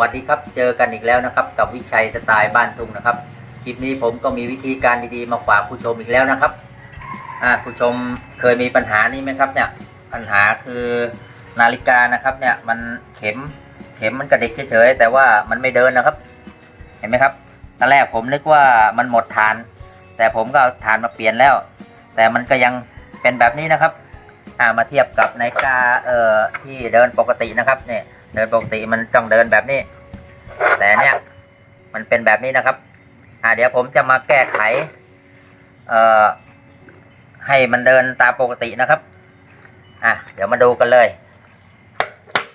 วัสดีครับ เจอกันอีกแล้วนะครับ กับวิชัยสไตล์บ้านทุ่งนะครับ คลิปนี้ผมก็มีวิธีการดีๆมาฝากผู้ชมอีกแล้วนะครับผู้ชมเคยมีปัญหานี้ไหมครับเนี่ย ปัญหาคือนาฬิกานะครับเนี่ยมันเข็มเข็มมันกระดิกเฉยๆแต่ว่ามันไม่เดินนะครับ เห็นไหมครับตอนแรกผมนึกว่ามันหมดฐาน แต่ผมก็เอาฐานมาเปลี่ยนแล้ว แต่มันก็ยังเป็นแบบนี้นะครับ อ่ามาเทียบกับนาฬิกาเอ่อที่เดินปกตินะครับเนี่ย เดินปกติมันต้องเดินแบบนี้ แต่เนี่ยมันเป็นแบบนี้นะครับ อ่าเดี๋ยวผมจะมาแก้ไข เอ่อ ให้มันเดินตามปกตินะครับ อะเดี๋ยวมาดูกันเลย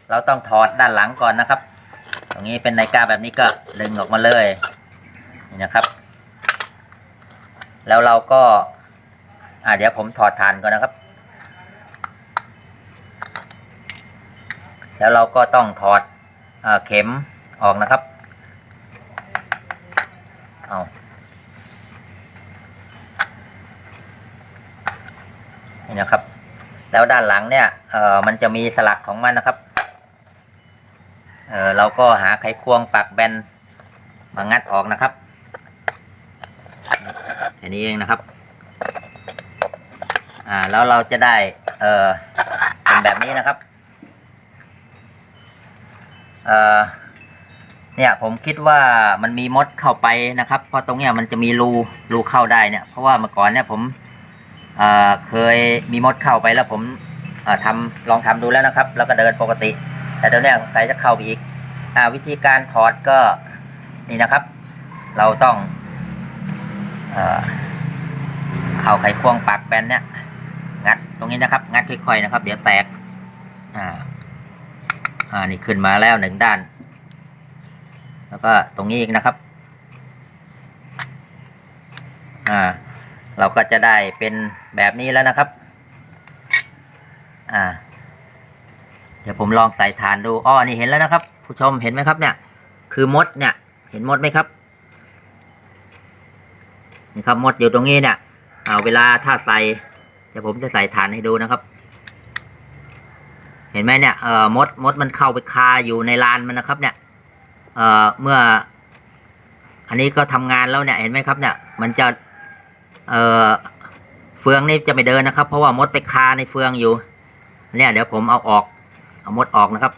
เราต้องถอดด้านหลังก่อนนะครับ ตรงนี้เป็นนาฬิกาแบบนี้ก็ดึงออกมาเลย นี่นะครับ แล้วเราก็ อ่าเดี๋ยวผมถอดฐานก่อนนะครับ แล้วเราก็ต้องถอดเอเข็มออกนะครับ เอานี่นะครับ แล้วด้านหลังเนี่ยเออมันจะมีสลักของมันนะครับเออเราก็หาไขควงปักแบนมางัดออกนะครับแค่นี้เองนะครับ อ่าแล้วเราจะได้เออเป็นแบบนี้นะครับ เนี่ยผมคิดว่ามันมีมดเข้าไปนะครับเพราะตรงเนี้ยมันจะมีรูรูเข้าได้เนี่ยเพราะว่าเมื่อก่อนเนี่ยผมเเคยมีมดเข้าไปแล้วผมเอ่อทำลองทำดูแล้วนะครับ แล้วก็เดินปกติ แต่เดี๋ยวเนี้ยใส่จะเข้าไปอีกอวิธีการถอดก็นี่นะครับ เราต้องเอ่อเอาไขควงปักแบนเนี่ยงัดตรงนี้นะครับ งัดค่อยๆนะครับ เดี๋ยวแตกอ่า อ่านี่ขึ้นมาแล้วหนึ่งด้าน แล้วก็ตรงนี้อีกนะครับ อ่า เราก็จะได้เป็นแบบนี้แล้วนะครับ อ่า เดี๋ยวผมลองใส่ฐานดูอ้อนี่เห็นแล้วนะครับ ผู้ชมเห็นไหมครับเนี่ย คือมดเนี่ย เห็นมดไหมครับ นี่ครับมดอยู่ตรงนี้เนี่ยเอาเวลาถ้าใส่เดี๋ยวผมจะใส่ฐานให้ดูนะครับ เห็นไหมเนี่ยเอ่อมดมดมันเข้าไปคาอยู่ในลานมันนะครับ เนี่ยเอ่อเมื่อ อันนี้ก็ทำงานแล้วเนี่ยเห็นไหมครับเนี่ย มันจะเอ่อเฟืองนี่จะไม่เดินนะครับ เพราะว่ามดไปคาในเฟืองอยู่ เนี่ยเดี๋ยวผมเอาออก เอามดออกนะครับ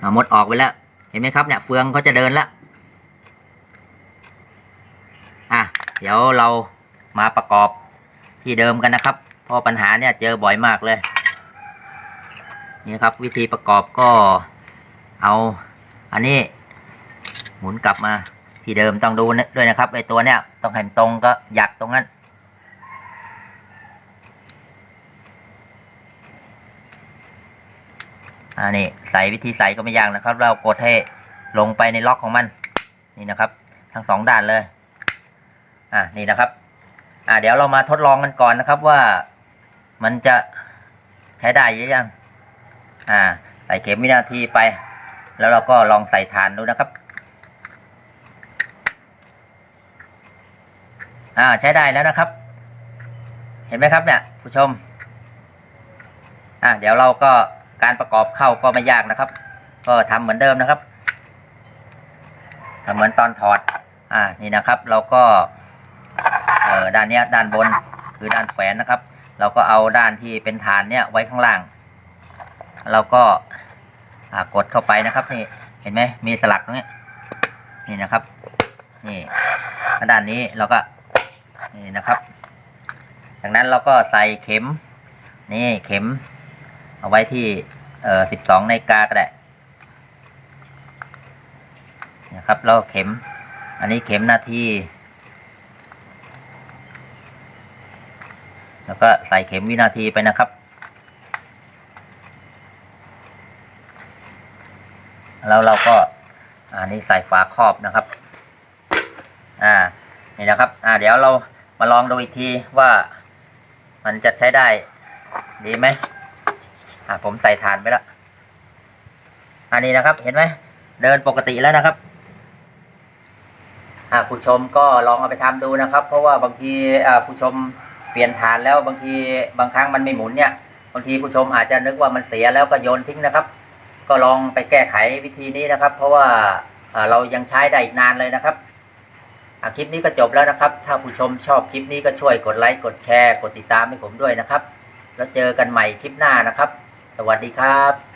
เอามดออกไปแล้ว เห็นไหมครับเนี่ยเฟืองเขาจะเดินแล้วอะเดี๋ยวเรามาประกอบ ที่เดิมกันนะครับ เพราะปัญหาเนี่ยเจอบ่อยมากเลย นี่ครับวิธีประกอบก็เอาอันนี้หมุนกลับมาที่เดิมต้องดูด้วยนะครับไอตัวเนี้ยต้องให้มันตรงก็หยักตรงนั้นอันนี้ใส่วิธีใส่ก็ไม่ยากนะครับ เรากดให้ลงไปในล็อกของมัน นี่นะครับ ทั้งสองด้านเลย อ่านี่นะครับ อ่าเดี๋ยวเรามาทดลองกันก่อนนะครับว่ามันจะใช้ได้หรือยังอ่าใส่เข็มวินาทีไป แล้วเราก็ลองใส่ฐานดูนะครับอ่าใช้ได้แล้วนะครับ เห็นไหมครับเนี่ยผู้ชมอ่าเดี๋ยวเราก็การประกอบเข้าก็ไม่ยากนะครับ ก็ทำเหมือนเดิมนะครับทำเหมือนตอนถอดอ่านี่นะครับ เราก็ ด้านเนี้ยด้านบนคือด้านแฝนนะครับ เราก็เอาด้านที่เป็นฐานเนี้ยไว้ข้างล่าง เราก็กดเข้าไปนะครับนี่เห็นไหมมีสลักตรงนี้นี่นะครับ นี่ด้านนี้เราก็นี่นะครับ จากนั้นเราก็ใส่เข็ม นี่เข็ม เอาไว้ที่เอ่อสิบสองนาฬิกาก็ได้นะครับแล้วเข็ม อันนี้เข็มนาที แล้วก็ใส่เข็มวินาทีไปนะครับ แล้วเราก็อันนี้ใส่ฝาครอบนะครับ อ่า นี่นะครับอ่าเดี๋ยวเรามาลองดูอีกทีว่ามันจะใช้ได้ดีไหมอ่าผมใส่ฐานไปแล้ว อันนี้นะครับ เห็นไหม เดินปกติแล้วนะครับอ่าผู้ชมก็ลองเอาไปทำดูนะครับ เพราะว่าบางทีอ่าผู้ชม เปลี่ยนฐานแล้วบางทีบางครั้งมันไม่หมุนเนี่ยบางทีผู้ชมอาจจะนึกว่ามันเสียแล้วก็โยนทิ้งนะครับ ก็ลองไปแก้ไขวิธีนี้นะครับ เพราะว่าเรายังใช้ได้อีกนานเลยนะครับคลิปนี้ก็จบแล้วนะครับ ถ้าผู้ชมชอบคลิปนี้ก็ช่วยกดไลค์กดแชร์ กดติดตามให้ผมด้วยนะครับ แล้วเจอกันใหม่คลิปหน้านะครับ สวัสดีครับ